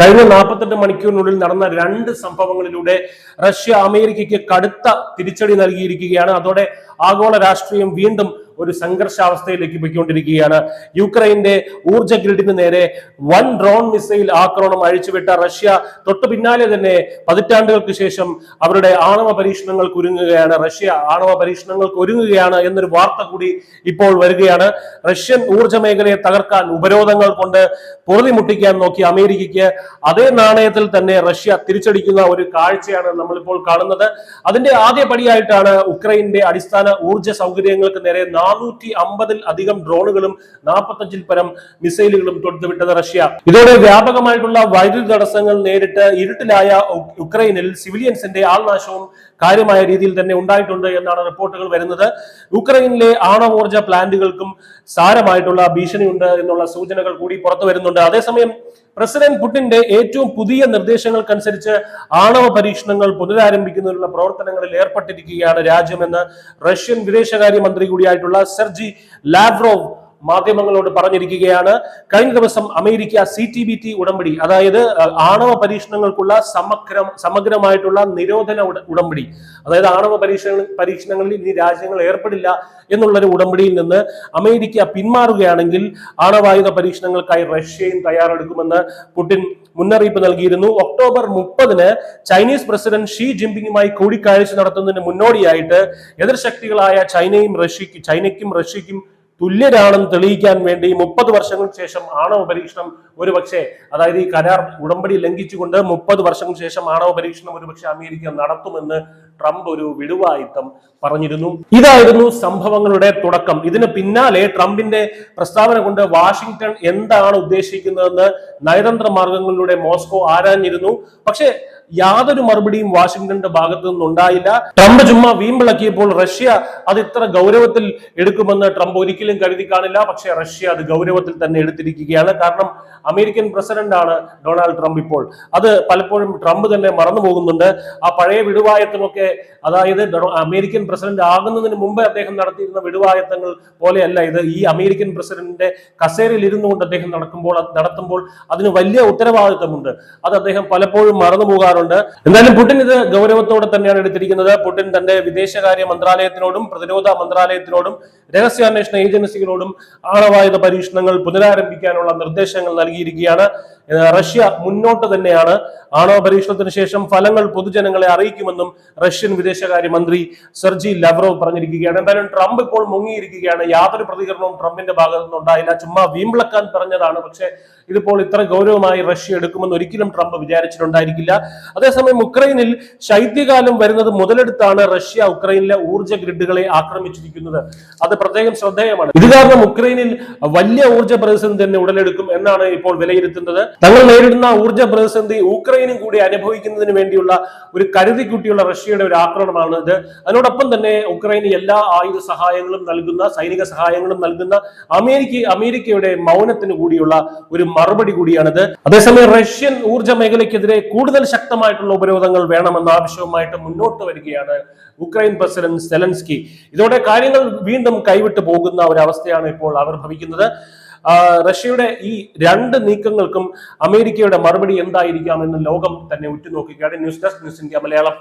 കഴിഞ്ഞ നാൽപ്പത്തെട്ട് മണിക്കൂറിനുള്ളിൽ നടന്ന രണ്ട് സംഭവങ്ങളിലൂടെ റഷ്യ അമേരിക്കയ്ക്ക് കടുത്ത തിരിച്ചടി നൽകിയിരിക്കുകയാണ്. അതോടെ ആഗോള രാഷ്ട്രീയം വീണ്ടും ഒരു സംഘർഷാവസ്ഥയിലേക്ക് പോയിക്കൊണ്ടിരിക്കുകയാണ്. യുക്രൈന്റെ ഊർജ ഗ്രിഡിന് നേരെ വൺ ഡ്രോൺ മിസൈൽ ആക്രമണം അഴിച്ചുവിട്ട റഷ്യ. തൊട്ടു പിന്നാലെ തന്നെ പതിറ്റാണ്ടുകൾക്ക് ശേഷം അവരുടെ ആണവ പരീക്ഷണങ്ങൾക്ക് ഒരുങ്ങുകയാണ് റഷ്യ ആണവ പരീക്ഷണങ്ങൾക്ക് ഒരുങ്ങുകയാണ് എന്നൊരു വാർത്ത കൂടി ഇപ്പോൾ വരികയാണ്. റഷ്യൻ ഊർജ മേഖലയെ തകർക്കാൻ ഉപരോധങ്ങൾ കൊണ്ട് പൊറുതിമുട്ടിക്കാൻ നോക്കി അമേരിക്കയ്ക്ക്. അതേ നാണയത്തിൽ തന്നെ റഷ്യ തിരിച്ചടിക്കുന്ന ഒരു കാഴ്ചയാണ് നമ്മളിപ്പോൾ കാണുന്നത്. അതിന്റെ ആദ്യ പടിയായിട്ടാണ് ഉക്രൈന്റെ അടിസ്ഥാന ഊർജ സൗകര്യങ്ങൾക്ക് നേരെ നാനൂറ്റി അമ്പതിൽ അധികം ഡ്രോണുകളും നാൽപ്പത്തഞ്ചിൽ പരം മിസൈലുകളും തൊടുത്തുവിട്ടത് റഷ്യ. ഇതോടെ വ്യാപകമായിട്ടുള്ള വൈദ്യുതി തടസ്സങ്ങൾ നേരിട്ട് ഇരുട്ടിലായ ഉക്രൈനിൽ സിവിലിയൻസിന്റെ ആൾനാശവും കാര്യമായ രീതിയിൽ തന്നെ ഉണ്ടായിട്ടുണ്ട് എന്നാണ് റിപ്പോർട്ടുകൾ വരുന്നത്. ഉക്രൈനിലെ ആണവോർജ പ്ലാന്റുകൾക്കും സാരമായിട്ടുള്ള ഭീഷണിയുണ്ട് എന്നുള്ള സൂചനകൾ കൂടി പുറത്തു വരുന്നുണ്ട്. അതേസമയം പ്രസിഡന്റ് പുടിന്റെ ഏറ്റവും പുതിയ നിർദ്ദേശങ്ങൾക്കനുസരിച്ച് ആണവ പരീക്ഷണങ്ങൾ പുനരാരംഭിക്കുന്നതിനുള്ള പ്രവർത്തനങ്ങളിൽ ഏർപ്പെട്ടിരിക്കുകയാണ് രാജ്യമെന്ന് റഷ്യൻ വിദേശകാര്യ മന്ത്രി കൂടിയായിട്ടുള്ള സെർജി ലാവ്റോവ് മാധ്യമങ്ങളോട് പറഞ്ഞിരിക്കുകയാണ്. കഴിഞ്ഞ ദിവസം America C T B T ഉടമ്പടി അതായത് ആണവ പരീക്ഷണങ്ങൾക്കുള്ള സമഗ്ര സമഗ്രമായിട്ടുള്ള നിരോധന ഉടമ്പടി അതായത് ആണവ പരീക്ഷണ പരീക്ഷണങ്ങളിൽ ഇനി രാജ്യങ്ങൾ ഏർപ്പെടില്ല എന്നുള്ളൊരു ഉടമ്പടിയിൽ നിന്ന് അമേരിക്ക പിന്മാറുകയാണെങ്കിൽ ആണവായുധ പരീക്ഷണങ്ങൾക്കായി റഷ്യയും തയ്യാറെടുക്കുമെന്ന് പുടിൻ മുന്നറിയിപ്പ് നൽകിയിരുന്നു. ഒക്ടോബർ മുപ്പതിന് ചൈനീസ് പ്രസിഡന്റ് ഷീ ജിൻപിങ്ങുമായി കൂടിക്കാഴ്ച നടത്തുന്നതിന് മുന്നോടിയായിട്ട് എതിർശക്തികളായ ചൈനയും റഷ്യക്കും ചൈനയ്ക്കും റഷ്യയ്ക്കും തുല്യരാണെന്ന് തെളിയിക്കാൻ വേണ്ടി മുപ്പത് വർഷങ്ങൾക്ക് ശേഷം ആണവ പരീക്ഷണം ഒരുപക്ഷെ അതായത് ഈ കരാർ ഉടമ്പടി ലംഘിച്ചുകൊണ്ട് മുപ്പത് വർഷങ്ങൾക്ക് ശേഷം ആണവ പരീക്ഷണം ഒരുപക്ഷെ അമേരിക്ക നടത്തുമെന്ന് ട്രംപ് ഒരു വിടുവായുത്തം പറഞ്ഞിരുന്നു. ഇതായിരുന്നു സംഭവങ്ങളുടെ തുടക്കം. ഇതിന് പിന്നാലെ ട്രംപിന്റെ പ്രസ്താവന കൊണ്ട് വാഷിംഗ്ടൺ എന്താണ് ഉദ്ദേശിക്കുന്നതെന്ന് നയതന്ത്ര മാർഗങ്ങളിലൂടെ മോസ്കോ ആരാഞ്ഞിരുന്നു. പക്ഷേ യാതൊരു മറുപടിയും വാഷിംഗ്ടന്റെ ഭാഗത്തു നിന്നുണ്ടായില്ല. ട്രംപ് ചുമ്മാ വീമ്പിളക്കിയപ്പോൾ റഷ്യ അത് ഇത്ര ഗൗരവത്തിൽ എടുക്കുമെന്ന് ട്രംപ് ഒരിക്കലും കരുതി കാണില്ല. പക്ഷേ റഷ്യ അത് ഗൗരവത്തിൽ തന്നെ എടുത്തിരിക്കുകയാണ്. കാരണം അമേരിക്കൻ പ്രസിഡന്റ് ആണ് ഡൊണാൾഡ് ട്രംപ് ഇപ്പോൾ. അത് പലപ്പോഴും ട്രംപ് തന്നെ മറന്നു പോകുന്നുണ്ട് ആ പഴയ വിടുവായത്തമൊക്കെ അതായത് അമേരിക്കൻ പ്രസിഡന്റ് ആകുന്നതിന് മുമ്പേ അദ്ദേഹം നടത്തിയിരുന്ന വിടുവായത്തങ്ങൾ പോലെയല്ല ഇത്. ഈ അമേരിക്കൻ പ്രസിഡന്റിന്റെ കസേരയിൽ ഇരുന്നു കൊണ്ട് അദ്ദേഹം നടക്കുമ്പോൾ നടത്തുമ്പോൾ അതിന് വലിയ ഉത്തരവാദിത്തമുണ്ട്. അത് അദ്ദേഹം പലപ്പോഴും മറന്നു പോകാറുണ്ട്. എന്തായാലും പുടിൻ ഇത് ഗൗരവത്തോടെ തന്നെയാണ് എടുത്തിരിക്കുന്നത്. പുടിൻ തന്റെ വിദേശകാര്യ മന്ത്രാലയത്തിനോടും പ്രതിരോധ മന്ത്രാലയത്തിനോടും രഹസ്യാന്വേഷണ ഏജൻസികളോടും ആണവായുധ പരീക്ഷണങ്ങൾ പുനരാരംഭിക്കാനുള്ള നിർദ്ദേശങ്ങൾ നൽകിയിരിക്കുകയാണ്. റഷ്യ മുന്നോട്ട് തന്നെയാണ്. ആണവ പരീക്ഷണത്തിന് ശേഷം ഫലങ്ങൾ പൊതുജനങ്ങളെ അറിയിക്കുമെന്നും റഷ്യൻ വിദേശകാര്യ മന്ത്രി സെർജി ലവ്റോവ് പറഞ്ഞിരിക്കുകയാണ്. എന്തായാലും ട്രംപ് ഇപ്പോൾ മുങ്ങിയിരിക്കുകയാണ്. യാതൊരു പ്രതികരണവും ട്രംപിന്റെ ഭാഗത്തു നിന്നുണ്ടായില്ല. ചുമ്മാ വീമ്പിളക്കാൻ പറഞ്ഞതാണ്. പക്ഷേ ഇതിപ്പോൾ ഇത്ര ഗൗരവമായി റഷ്യ എടുക്കുമെന്ന് ഒരിക്കലും ട്രംപ് വിചാരിച്ചിട്ടുണ്ടായിരിക്കില്ല. അതേസമയം ഉക്രൈനിൽ ശൈത്യകാലം വരുന്നത് മുതലെടുത്താണ് റഷ്യ ഉക്രൈനിലെ ഊർജ ഗ്രിഡുകളെ ആക്രമിച്ചിരിക്കുന്നത്. അത് പ്രത്യേകം ശ്രദ്ധേയമാണ്. ഇത് കാരണം ഉക്രൈനിൽ വലിയ ഊർജ പ്രതിസന്ധി തന്നെ ഉടലെടുക്കും എന്നാണ് ഇപ്പോൾ വിലയിരുത്തുന്നത്. തങ്ങൾ നേരിടുന്ന ഊർജ പ്രതിസന്ധി ഉക്രൈനും കൂടി അനുഭവിക്കുന്നതിന് വേണ്ടിയുള്ള ഒരു കരുതിക്കുട്ടിയുള്ള റഷ്യയുടെ ഒരു ആക്രമണമാണ് ഇത്. അതിനോടൊപ്പം തന്നെ ഉക്രൈന് എല്ലാ ആയുധ സഹായങ്ങളും നൽകുന്ന സൈനിക സഹായങ്ങളും നൽകുന്ന അമേരിക്ക അമേരിക്കയുടെ മൗനത്തിന് കൂടിയുള്ള ഒരു മറുപടി കൂടിയാണിത്. അതേസമയം റഷ്യൻ ഊർജ മേഖലയ്ക്കെതിരെ കൂടുതൽ ശക്തമായിട്ടുള്ള ഉപരോധങ്ങൾ വേണമെന്ന ആവശ്യവുമായിട്ട് മുന്നോട്ട് വരികയാണ് ഉക്രൈൻ പ്രസിഡന്റ് സെലൻസ്കി. ഇതോടെ കാര്യങ്ങൾ വീണ്ടും കൈവിട്ടു പോകുന്ന ഒരവസ്ഥയാണ് ഇപ്പോൾ അവർ ഭവിക്കുന്നത്. റഷ്യയുടെ ഈ രണ്ട് നീക്കങ്ങൾക്കും അമേരിക്കയുടെ മറുപടി എന്തായിരിക്കാം എന്ന് ലോകം തന്നെ ഉറ്റുനോക്കുകയാണ് news desk news India Malayalam.